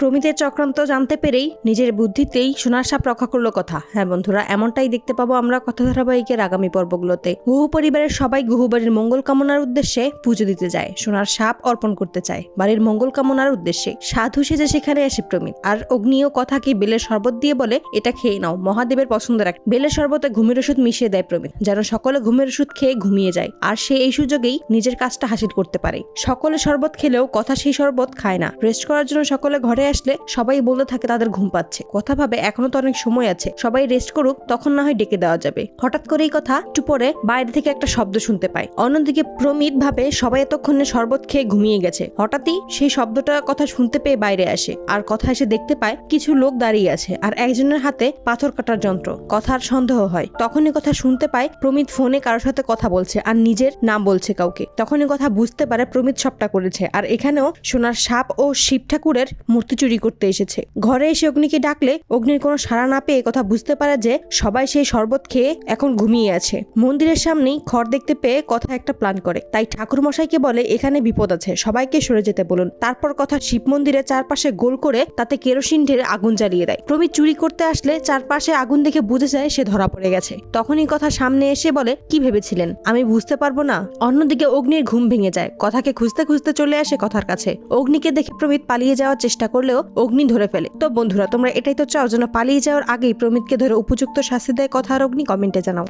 প্রমিতের চক্রান্ত জানতে পেরেই নিজের বুদ্ধিতেই সোনার সাপ রক্ষা করল কথা। হ্যাঁ বন্ধুরা, এমনটাই দেখতে পাবো আমরা কথা ধারাবাহিকের আগামী পর্বগুলোতে। গুহু পরিবারের সবাই গুহু বাড়ির মঙ্গল কামনার উদ্দেশ্যে পুজো দিতে যায়, সোনার সাপ অর্পণ করতে চায়। বাড়ির মঙ্গল কামনার উদ্দেশ্যে সাধু সেজে সেখানে আসে প্রমিত। আর অগ্নিও কথাকে বেলের শরবত দিয়ে বলে, এটা খেয়ে নাও, মহাদেবের পছন্দের এক বেলের শরবতে ঘুমের ওষুধ মিশিয়ে দেয় প্রমিত, যেন সকলে ঘুমের ওষুধ খেয়ে ঘুমিয়ে যায়। আর সে এই সুযোগেই নিজের কাজটা হাসিল করতে পারে। সকলে শরবত খেলেও কথা সেই শরবত খায় না। রেস্ট করার জন্য সকলে ঘরে আসলে সবাই বলতে থাকে তাদের ঘুম পাচ্ছে। কথা ভাবে এখনও তো অনেক সময় আছে। সবাই রেস্ট করুক, তখন না হয় ডেকে দেওয়া যাবে। হঠাৎ করে এই কথা একটু পরে বাইরে থেকে একটা শব্দ শুনতে পায়। অন্যদিকে প্রমিত ভাবে সবাই এতক্ষণে শরবত খেয়ে ঘুমিয়ে গেছে। হঠাৎই সেই শব্দটার কথা শুনতে পেয়ে বাইরে আসে। আর কথা এসে দেখতে পায় কিছু লোক দাঁড়িয়ে আছে আর একজনের হাতে পাথর কাটার যন্ত্র। কথার সন্দেহ হয়। তখনই কথা শুনতে পায় প্রমিত ফোনে কারোর সাথে কথা বলছে আর নিজের নাম বলছে কাউকে। তখনই কথা বুঝতে পারে প্রমিত সবটা করেছে। আর এখানেও সোনার সাপ ও শিব ঠাকুরের মূর্তি চুরি করতে এসেছে। ঘরে এসে অগ্নিকে ডাকলে অগ্নির কোনো সাড়া না পেয়ে কথা বুঝতে পারে যে সবাই সেই শরবত খেয়ে এখন ঘুমিয়ে আছে। মন্দিরের সামনেই খড় দেখতে পেয়ে কথা একটা প্ল্যান করে। তাই ঠাকুর মশাইকে বলে, এখানে বিপদ আছে, সবাইকে সরে যেতে বলুন। তারপর কথা শিব মন্দিরের চারপাশে গোল করে তাতে কেরোসিন ঢেলে আগুন জ্বালিয়ে দেয়। প্রমিত চুরি করতে আসলে চারপাশে আগুন দেখে বুঝে যায় সে ধরা পড়ে গেছে। তখনই কথা সামনে এসে বলে, কি ভেবেছিলেন? আমি বুঝতে পারব না। অন্যদিকে অগ্নির ঘুম ভেঙে যায়। কথাকে খুঁজতে খুঁজতে চলে আসে কথার কাছে। অগ্নিকে দেখে প্রমিত পালিয়ে যাওয়ার চেষ্টা করলেও অগ্নি ধরে ফেলে। তো বন্ধুরা, তোমরা এটাই তো চাও যেন পালিয়ে যাওয়ার আগেই প্রমিতকে ধরে উপযুক্ত শাস্তি দেয় কথা আর অগ্নি কমেন্টে জানাও।